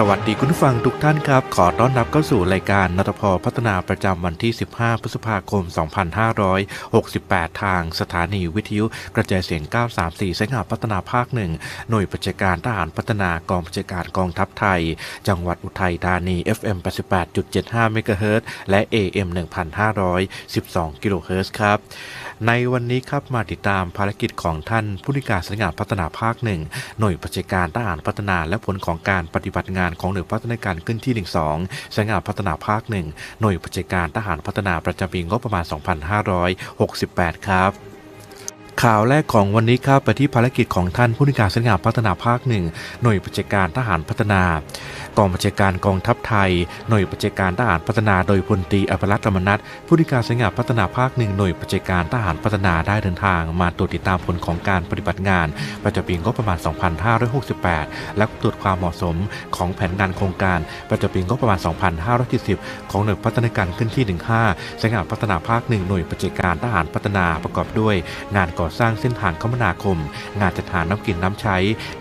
สวัสดีคุณผู้ฟังทุกท่านครับ ขอต้อนรับเข้าสู่รายการนทพพัฒนาประจำวันที่ 15 พฤษภาคม 2568 ทางสถานีวิทยุกระจายเสียง 934สายงาพัฒนาภาคหนึ่งหน่วยประชาการทหารพัฒนากองประชาการกองทัพไทย จังหวัดอุทัยธานี FM 88.75 เมกะเฮิรตซ์และ AM 1,512 กิโลเฮิรตซ์ครับ ในวันนี้ครับมาติดตามภารกิจของท่านผู้นิการสำนักงานพัฒนาภาคหนึ่งหน่วยประชาการทหารพัฒนาและผลของการปฏิบัติงานของหน่วยพัฒนาการขึ้นที่ 12สำนักงานพัฒนาภาคหนึ่งหน่วยประชาการทหารพัฒนาประจำปีงบประมาณ 2568 ครับข่าวแรกของวันนี้ครับไปที่ภารกิจของท่านผู้นิการสำนักงานพัฒนาภาคหนึ่งหน่วยประชาการทหารพัฒนา กองบัญชาการกองทัพไทย หน่วยประชาการทหารพัฒนาโดยพลตรีอภรัตน์รมนัทผู้นิการสำนักงาพัฒนาภาคหนึ่งหน่วยประชาการทหารพัฒนาได้เดินทาง มาตรวจติดตามผลของการปฏิบัติงาน ประจำปีงบประมาณ 2568 และตรวจความเหมาะสมของแผนงานโครงการประจำปีงบประมาณ 2570 ของหน่วยพัฒนาการขึ้นที่ 15สำนักงาพัฒนาภาคหนึ่งหน่วยประชาการทหารพัฒนาประกอบด้วย งานก่อสร้างเส้นทางคมนาคม งานจัดหาน้ำกินน้ำใช้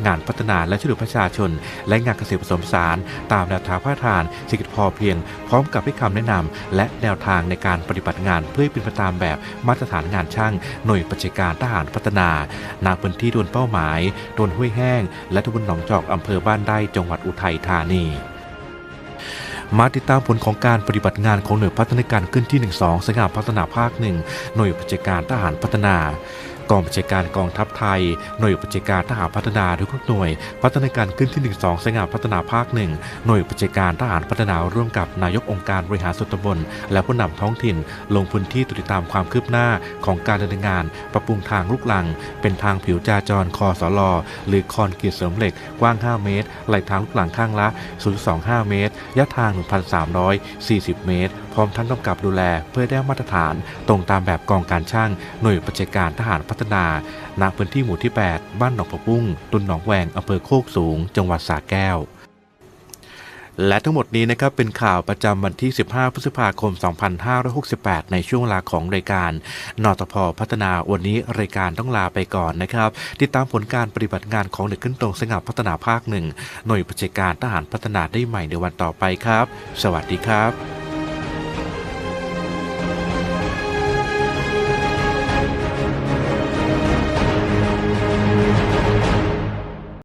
งานพัฒนาและช่วยเหลือประชาชน และงานเกษตรผสมผสารตามแนวทางพระราชทานเศรษฐกิจพอเพียง พร้อมกับให้คำแนะนำและแนวทางในการปฏิบัติงานเพื่อให้เป็นไปตามแบบมาตรฐานงานช่าง หน่วยประชาการทหารพัฒนาณพื้นที่โดนเป้าหมายโดนห้วยแห้ง และตำบลหนองจอกอำเภอบ้านไร่จังหวัดอุทัยธานีมาติดตามผลของการปฏิบัติงานของหน่วยพัฒนาการขึ้นที่ 12สำนักงานพัฒนาภาคหนึ่งหน่วยประชาการทหารพัฒนา กองบัญชาการกองทัพไทย หน่วยบัญชาการทหารพัฒนาทุกหน่วย พัฒนาการขึ้นที่ 12สำนักงาพัฒนาภาคหนึ่งหน่วยบัญชาการทหารพัฒนาร่วมกับนายกองค์การบริหารส่วนตำบล และผู้นำท้องถิ่น ลงพื้นที่ติดตามความคืบหน้าของการดำเนินงาน ปรับปรุงทางลูกลัง เป็นทางผิวจราจรคอสลหรือคอนกรีตเสริมเหล็กกว้าง 5 เมตรไหลทางลูกลังข้างละ 0.25 เมตรระยะทาง 1,340 เมตร พร้อมทั้งกำกับดูแลเพื่อได้มาตรฐาน ตรงตามแบบกองการช่างหน่วยประชาการทหารพัฒนาณพื้นที่หมู่ที่ 8 บ้านหนองผักบุ้งตุนหนองแวงอำเภอโคกสูง จังหวัดสระแก้ว และทั้งหมดนี้นะครับเป็นข่าวประจำวันที่ 15 พฤษภาคม 2568 ในช่วงเวลาของรายการนตพพัฒนาวันนี้รายการต้องลาไปก่อนนะครับ ติดตามผลการปฏิบัติงานของเด็กขึ้นตรงสงับพัฒนาภาคหนึ่งหน่วยประชการทหารพัฒนาได้ใหม่ในวันต่อไปครับ สวัสดีครับ